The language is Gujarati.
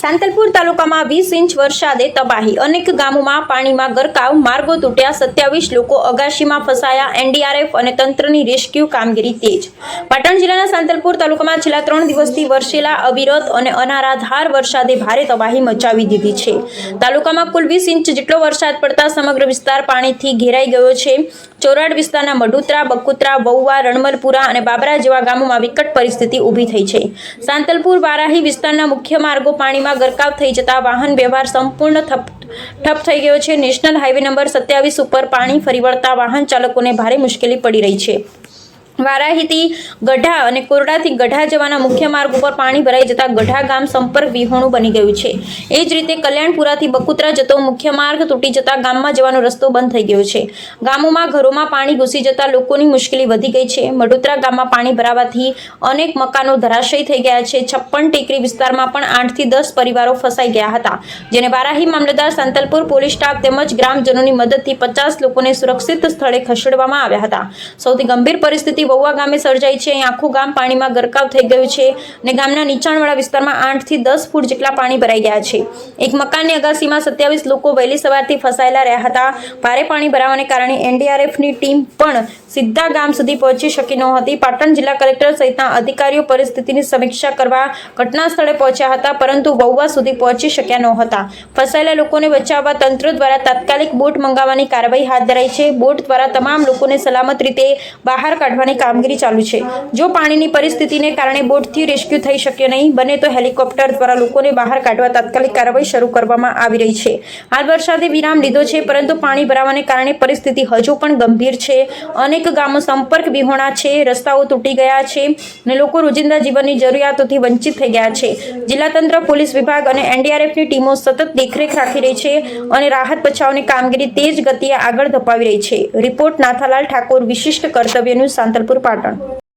સાંતલપુર તાલુકામાં વીસ ઇંચ વરસાદે તબાહી. અનેક ગામોમાં પાણીમાં ગરકાવ, માર્ગો તૂટ્યા, સત્યાવીસ લોકો અગાશીમાં ફસાયા, એનડીઆરએફ અને તંત્રની રેસ્ક્યુ કામગીરી તેજ. પાટણ જિલ્લાના સાંતલપુર તાલુકામાં છેલ્લા ત્રણ દિવસથી વરસેલા અવિરત અને અનારાધાર વરસાદે ભારે તબાહી મચાવી દીધી છે. તાલુકામાં કુલ વીસ ઇંચ જેટલો વરસાદ પડતા સમગ્ર વિસ્તાર પાણીથી ઘેરાઈ ગયો છે. ચોરાડ વિસ્તારના મડુતરા, બકુતરા વૌવા રણમલપુરા અને બાબરા જેવા ગામોમાં વિકટ પરિસ્થિતિ ઊભી થઈ છે. સાંતલપુર વારાહી વિસ્તારના મુખ્ય માર્ગો પાણીમાં ગરકાવ થઈ જતા વાહન વ્યવહાર સંપૂર્ણ ઠપ થઈ ગયો છે. નેશનલ હાઈવે નંબર સત્યાવીસ ઉપર પાણી ફરી વળતા વાહન ચાલકોને ભારે મુશ્કેલી પડી રહી છે. વારાહીથી ગઢા અને કોરડાથી ગઢા જવાના મુખ્ય માર્ગ ઉપર પાણી ભરાઈ જતા ગઢા ગામ સંપર્ક વિહોણું બની ગયું છે. એ જ રીતે કલ્યાણપુરાથી બકુત્રા જતો મુખ્ય માર્ગ તૂટી જતા ગામમાં જવાનો રસ્તો બંધ થઈ ગયો છે. ગામોમાં ઘરોમાં પાણી ઘૂસી જતા લોકોની મુશ્કેલી વધી ગઈ છે. મડોદરા ગામમાં પાણી ભરાવાથી અનેક મકાનો ધરાશયી થઈ ગયા છે. છપ્પન ટેકરી વિસ્તારમાં પણ આઠથી દસ પરિવારો ફસાઈ ગયા હતા, જેને વારાહી મામલતદાર સંતલપુર પોલીસ સ્ટાફ તેમજ ગ્રામજનોની મદદથી પચાસ લોકોને સુરક્ષિત સ્થળે ખસેડવામાં આવ્યા હતા. સૌથી ગંભીર પરિસ્થિતિ વૌવા ગામે સર્જાઈ છે. અહીં આખું ગામ પાણીમાં ગરકાવ થઈ ગયું છે અને ગામના નીચાણવાળા વિસ્તારમાં આઠથી દસ ફૂટ જેટલા પાણી ભરાઈ ગયા છે. એક મકાનની અગાસીમાં સત્યાવીસ લોકો વહેલી સવારથી ફસાયેલા રહ્યા હતા. ભારે પાણી ભરાવાને કારણે એનડીઆરએફની ટીમ પણ સીધા ગામ સુધી પહોંચી શકી નહોતી. પાટણ જિલ્લા કલેક્ટર સહિતના અધિકારીઓ પરિસ્થિતિની સમીક્ષા કરવા ઘટના સ્થળે પહોંચ્યા હતા, પરંતુ વૌવા સુધી પહોંચી શક્યા નહોતા. ફસાયેલા લોકોને બચાવવા તંત્ર દ્વારા તાત્કાલિક બોટ મંગાવવાની કાર્યવાહી હાથ ધરાઈ છે. બોટ દ્વારા તમામ લોકોને સલામત રીતે બહાર કાઢવાની કામગીરી ચાલુ છે. જો પાણીની પરિસ્થિતિને કારણે બોટથી રેસ્ક્યુ થઈ શક્યો નહીં, બને તો હેલિકોપ્ટર દ્વારા લોકોને બહાર કાઢવા તાત્કાલિક કાર્યવાહી શરૂ કરવામાં આવી રહી છે. હાલ વરસાદે વિરામ લીધો છે, પરંતુ પાણી ભરાવાને કારણે પરિસ્થિતિ હજુ પણ ગંભીર છે. અનેક ગામો સંપર્ક વિહોણા છે, રસ્તાઓ તૂટી ગયા છે અને લોકો રોજિંદા જીવનની જરૂરિયાતોથી વંચિત થઈ ગયા છે. જિલ્લા તંત્ર, પોલીસ વિભાગ અને એનડીઆરએફની ટીમો સતત દેખરેખ રાખી રહી છે અને રાહત બચાવની કામગીરી તેજ ગતિએ આગળ ધપાવી રહી છે. રિપોર્ટ નાથાલાલ ઠાકોર, વિશિષ્ટ કર્તવ્યનું ન્યૂઝ સાંતલપુર પાટણ.